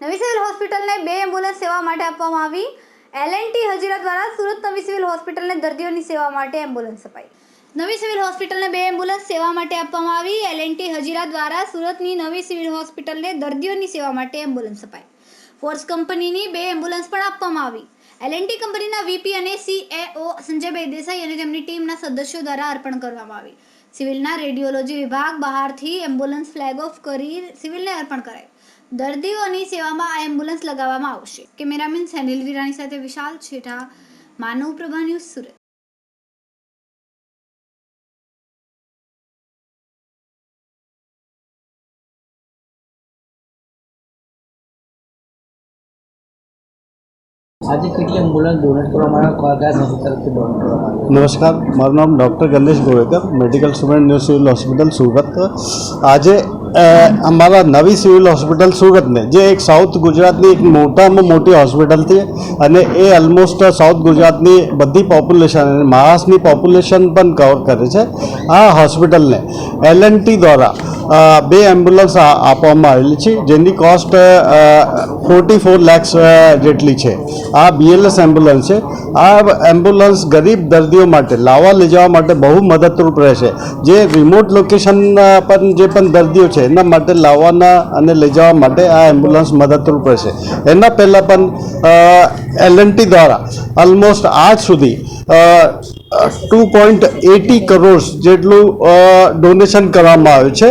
હોસ્પિટલને બે એમ્બ્યુલન્સ સેવા માટે આપવામાં આવી. એલએનટી હજીરા દ્વારા સુરત નવી સિવિલ હોસ્પિટલને દર્દીઓની સેવા માટે એમ્બ્યુલન્સ અપાઈ. નવી સિવિલ હોસ્પિટલને બે એમ્બ્યુલન્સ સેવા માટે આપવામાં આવી. એલએનટી હજીરા દ્વારા સુરતની નવી સિવિલ હોસ્પિટલને દર્દીઓની સેવા માટે એમ્બ્યુલન્સ અપાઈ. ફોર્સ કંપનીની બે એમ્બ્યુલન્સ પણ આપવામાં આવી. એલએનટી કંપનીના વીપી અને સીએઓ સંજયભાઈ દેસાઈ અને તેમની ટીમના સદસ્યો દ્વારા અર્પણ કરવામાં આવી. સિવિલના રેડિયોલોજી વિભાગ બહારથી એમ્બ્યુલન્સ ફ્લેગ ઓફ કરી સિવિલને અર્પણ કરાઈ દર્દીઓની સેવામાં આ એમ્બ્યુલન્સ લગાવવામાં આવશે. કેમેરામેન સેનિલ વિરાણી સાથે વિશાલ છેઠા માનવ પ્રભા ન્યૂઝ સુરત. આજે કેટલી એમ્બ્યુલન્સ ડોનેટ કરવામાં આવ્યા કયા કયા સંસ્થા તરફથી ડોનેટ કરવામાં આવ્યા નમસ્કાર મારું નામ doctor Ganesh Govekar medical student new civil hospital Surat. આજે અમારા નવી સિવિલ હોસ્પિટલ સુરતને, જે એક સાઉથ ગુજરાતની એક મોટામાં મોટી હોસ્પિટલ છે અને એ ઓલમોસ્ટ સાઉથ ગુજરાતની બધી પોપ્યુલેશન અને મહારાષ્ટ્રની પોપ્યુલેશન પણ કવર કરે છે. આ હોસ્પિટલને એલ દ્વારા બે એમ્બ્યુલન્સ આપવામાં આવેલી છે, જેની કોસ્ટ ફોર્ટી ફોર લેક્સ જેટલી છે. આ બીએલએસ એમ્બ્યુલન્સ છે. આ એમ્બ્યુલન્સ ગરીબ દર્દીઓ માટે, લાવવા લઈ જવા માટે બહુ મદદરૂપ રહેશે. જે રિમોટ લોકેશન પર જે પણ દર્દીઓ છે, એના માટે લાવવાના અને લઈ જવા માટે આ એમ્બ્યુલન્સ મદદરૂપ રહેશે. એના પહેલાં પણ એલએનટી દ્વારા ઓલમોસ્ટ આજ સુધી ટુ પોઈન્ટ એટી કરોડ જેટલું ડોનેશન કરવામાં આવ્યું છે.